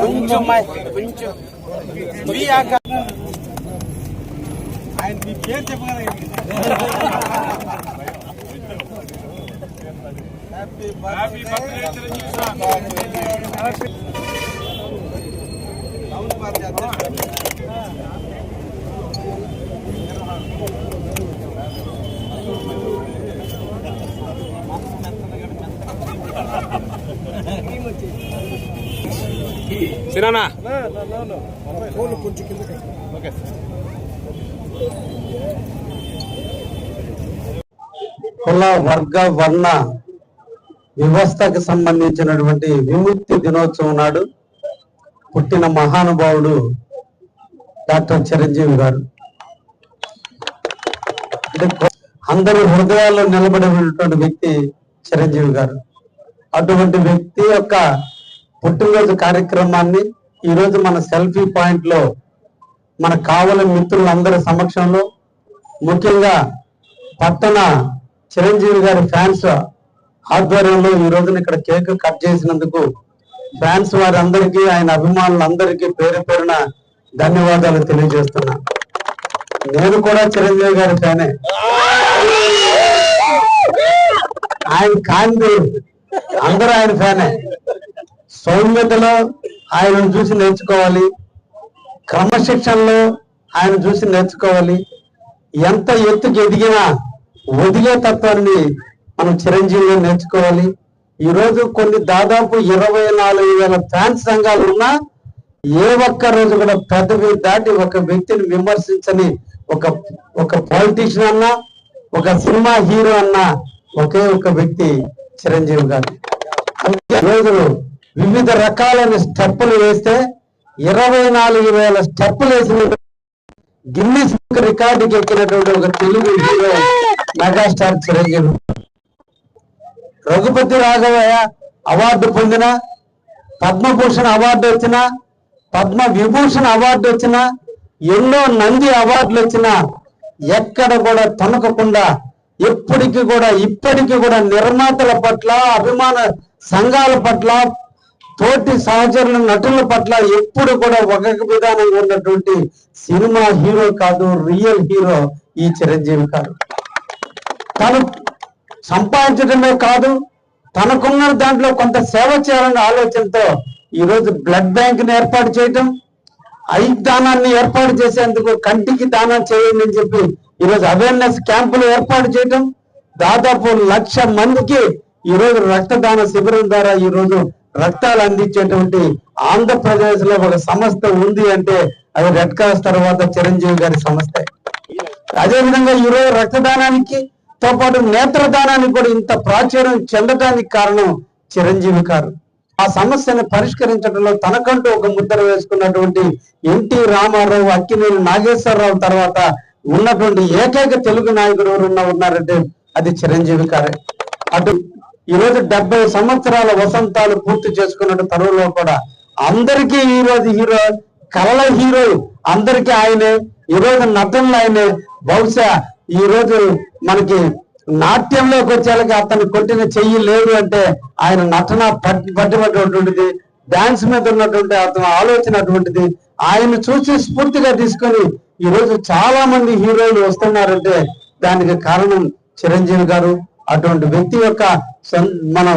కొంచెం కొంచెం మీ ఆక ఆయన మీ పేరు చెప్పగలరు హ్యాపీ బర్త్డే సినానా? కుల వర్గ వర్ణ వ్యవస్థకు సంబంధించినటువంటి విముక్తి దినోత్సవం నాడు పుట్టిన మహానుభావుడు డాక్టర్ చిరంజీవి గారు. అందరి హృదయాల్లో నిలబడినటువంటి వ్యక్తి చిరంజీవి గారు. అటువంటి వ్యక్తి యొక్క పుట్టినరోజు కార్యక్రమాన్ని ఈ రోజు మన సెల్ఫీ పాయింట్లో మన కావలి మిత్రులందరి సమక్షంలో ముఖ్యంగా పట్టణ చిరంజీవి గారి ఫ్యాన్స్ ఆధ్వర్యంలో ఈ రోజున ఇక్కడ కేక్ కట్ చేసినందుకు ఫ్యాన్స్ వారందరికీ ఆయన అభిమానులందరికీ పేరు పేరున ధన్యవాదాలు తెలియజేస్తున్నా. నేను కూడా చిరంజీవి గారి ఫ్యానే. ఆయన కాంతి అందరూ ఆయన ఫ్యానే. సౌమ్యతలో ఆయనను చూసి నేర్చుకోవాలి. క్రమశిక్షణలో ఆయన చూసి నేర్చుకోవాలి. ఎంత ఎత్తుకి ఎదిగినా వదిలే తత్వాన్ని మనం చిరంజీవిగా నేర్చుకోవాలి. ఈరోజు కొన్ని దాదాపు ఇరవై నాలుగు వేల ఫ్యాన్స్ సంఘాలు ఉన్నా ఏ ఒక్క రోజు కూడా పెద్దవి దాటి ఒక వ్యక్తిని విమర్శించని ఒక ఒక పాలిటీషియన్ అన్నా ఒక సినిమా హీరో అన్నా ఒకే ఒక వ్యక్తి చిరంజీవి గారు. రోజులు రోజు వివిధ రకాలైన స్టెప్పులు వేస్తే ఇరవై నాలుగు వేల స్టెప్పులు వేసిన గిన్నీస్ బుక్ రికార్డుకి ఎక్కినటువంటి ఒక Telugu hero megastar Chiranjeevi Raghupathi Raghavayya award పొందిన పద్మభూషణ్ అవార్డు వచ్చిన పద్మ విభూషణ్ అవార్డు వచ్చిన ఎన్నో నంది అవార్డులు వచ్చిన ఎక్కడ కూడా తొనకకుండా ఎప్పటికీ కూడా ఇప్పటికీ కూడా నిర్మాతల పట్ల అభిమాన సంఘాల పట్ల తోటి సహచరుల నటుల పట్ల ఎప్పుడు కూడా ఒక విధానంగా ఉన్నటువంటి సినిమా హీరో కాదు రియల్ హీరో ఈ చిరంజీవి గారు. తను సంపాదించడమే కాదు తనకున్న దాంట్లో కొంత సేవ చేయాలనే ఆలోచనతో ఈ రోజు బ్లడ్ బ్యాంక్ని ఏర్పాటు చేయటం ఐ దానాన్ని ఏర్పాటు చేసేందుకు కంటికి దానం చేయండి అని చెప్పి ఈ రోజు అవేర్నెస్ క్యాంపులు ఏర్పాటు చేయటం దాదాపు లక్ష మందికి ఈ రోజు రక్తదాన శిబిరం ద్వారా ఈ రోజు రక్తాలు అందించేటువంటి ఆంధ్రప్రదేశ్లో ఒక సంస్థ ఉంది అంటే అది రెడ్ క్రాస్ తర్వాత చిరంజీవి గారి సంస్థ. అదే విధంగా రక్తదానానికి తో పాటు నేత్రదానానికి కూడా ఇంత ప్రాచుర్యం చెందడానికి కారణం చిరంజీవి గారు. ఆ సమస్యను పరిష్కరించడంలో తనకంటూ ఒక ముద్ర వేసుకున్నటువంటి ఎన్టీ రామారావు అక్కినేని నాగేశ్వరరావు తర్వాత ఉన్నటువంటి ఏకైక తెలుగు నాయకుడు ఎవరున్నా ఉన్నారంటే అది చిరంజీవి గారే. అటు ఈ రోజు డెబ్బై సంవత్సరాల వసంతాలు పూర్తి చేసుకున్న తరువులో కూడా అందరికీ ఈరోజు హీరో కళల హీరో అందరికీ ఆయనే ఈ రోజు నటనలు ఆయనే. బహుశా ఈ రోజు మనకి నాట్యంలోకి వచ్చేలాగా అతను కొట్టిన చెయ్యి లేదు అంటే ఆయన నటన పట్టి పట్టినటువంటిది డాన్స్ మీద ఉన్నటువంటి అతను ఆలోచన అటువంటిది ఆయన చూసి స్ఫూర్తిగా తీసుకొని ఈరోజు చాలా మంది హీరోలు వస్తున్నారంటే దానికి కారణం చిరంజీవి గారు. అటువంటి వ్యక్తి యొక్క మనం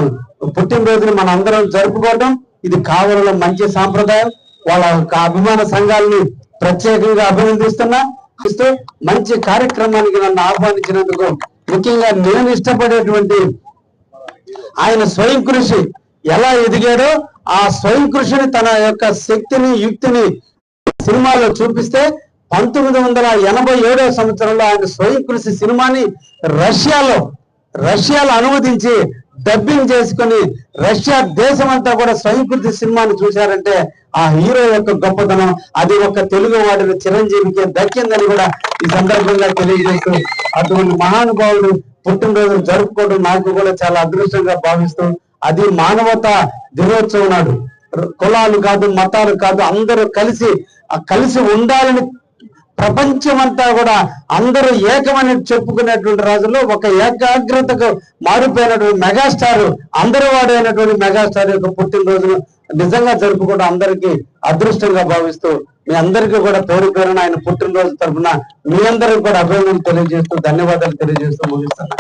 పుట్టినరోజును మన అందరం జరుపుకోవటం ఇది కావలలో మంచి సాంప్రదాయం. వాళ్ళ యొక్క అభిమాన సంఘాలని ప్రత్యేకంగా అభినందిస్తున్నా. ఇస్తూ మంచి కార్యక్రమానికి నన్ను ఆహ్వానించినందుకు ముఖ్యంగా నేను ఇష్టపడేటువంటి ఆయన స్వయం కృషి ఎలా ఎదిగాడో ఆ స్వయం కృషిని తన యొక్క శక్తిని యుక్తిని సినిమాలో చూపిస్తే పంతొమ్మిది వందల ఎనభై ఏడవ సంవత్సరంలో ఆయన స్వయం కృషి సినిమాని రష్యాలో రష్యాలో అనువదించి డబ్బింగ్ చేసుకొని రష్యా దేశం అంతా కూడా స్వయంకృతి సినిమాని చూశారంటే ఆ హీరో యొక్క గొప్పతనం అది ఒక తెలుగు వాడిన చిరంజీవికి దక్కిందని కూడా ఈ సందర్భంగా తెలియజేస్తూ అటువంటి మహానుభావుడు పుట్టినరోజు జరుపుకోవడం నాకు కూడా చాలా అదృష్టంగా భావిస్తూ అది మానవత దినోత్సవం నాడు. కులాలు కాదు మతాలు కాదు అందరూ కలిసి ఆ కలిసి ఉండాలని ప్రపంచమంతా కూడా అందరూ ఏకమని చెప్పుకునేటువంటి రోజుల్లో ఒక ఏకాగ్రతకు మారిపోయినటువంటి మెగాస్టార్ అందరి వాడైనటువంటి మెగాస్టార్ యొక్క పుట్టినరోజును నిజంగా జరుపుకోవడం అందరికీ అదృష్టంగా భావిస్తూ మీ అందరికీ కూడా పేరు పేరున ఆయన పుట్టినరోజు తరపున మీ అందరికి కూడా అభినందనలు తెలియజేస్తూ ధన్యవాదాలు తెలియజేస్తూ ముగిస్తున్నా.